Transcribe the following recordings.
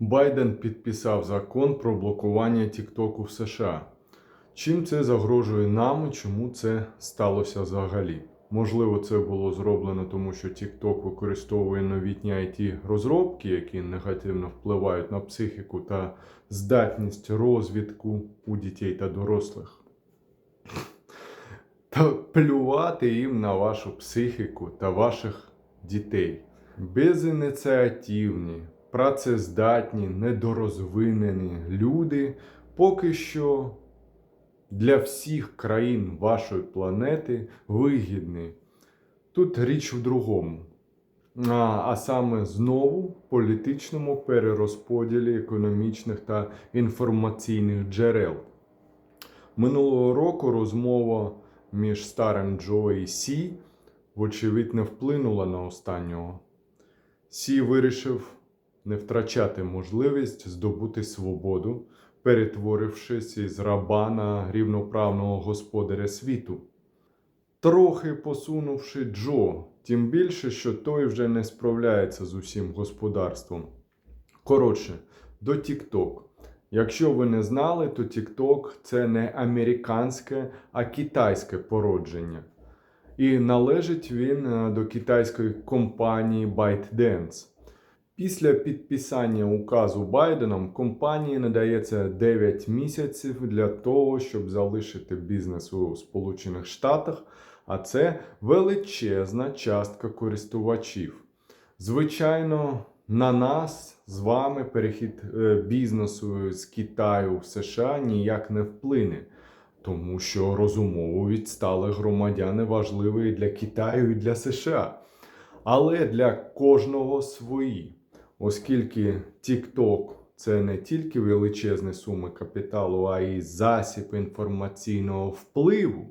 Байден підписав закон про блокування Тіктоку в США. Чим це загрожує нам і чому це сталося взагалі? Можливо, це було зроблено тому, що TikTok використовує новітні it розробки, які негативно впливають на психіку та здатність розвідку у дітей та дорослих. Та плювати їм на вашу психіку та ваших дітей. Безініціативні, працездатні, недорозвинені люди поки що для всіх країн вашої планети вигідні. Тут річ в другому. А, а саме знову політичному перерозподілі економічних та інформаційних джерел. Минулого року розмова між старим Джо і Сі, вочевидь, не вплинула на останнього. Сі вирішив не втрачати можливість здобути свободу, перетворившись із раба на рівноправного господаря світу. Трохи посунувши Джо, тим більше, що той вже не справляється з усім господарством. Коротше, до TikTok. Якщо ви не знали, то TikTok це не американське, а китайське породження. І належить він е, до китайської компанії ByteDance. Після підписання указу Байденом компанії надається 9 місяців для того, щоб залишити бізнес у Сполучених Штатах, а це величезна частка користувачів. Звичайно, на нас з вами перехід е, бізнесу з Китаю в США ніяк не вплине, тому що розумово відстали громадяни важливі для Китаю і для США. Але для кожного свої, оскільки TikTok це не тільки величезні суми капіталу, а й засіб інформаційного впливу.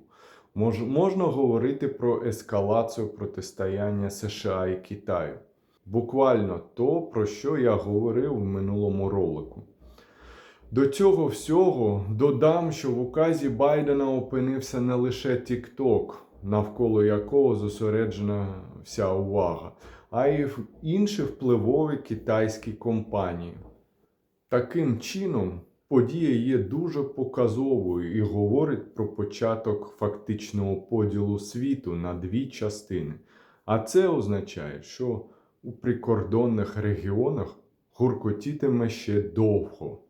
Мож, можна говорити про ескалацію протистояння США і Китаю. Буквально то, про що я говорив в минулому ролику. До цього всього додам, що в указі Байдена опинився не лише TikTok, навколо якого зосереджена вся увага, а й в інші впливові китайські компанії. Таким чином, подія є дуже показовою і говорить про початок фактичного поділу світу на дві частини. А це означає, що у прикордонних регіонах гуркотітиме ще довго.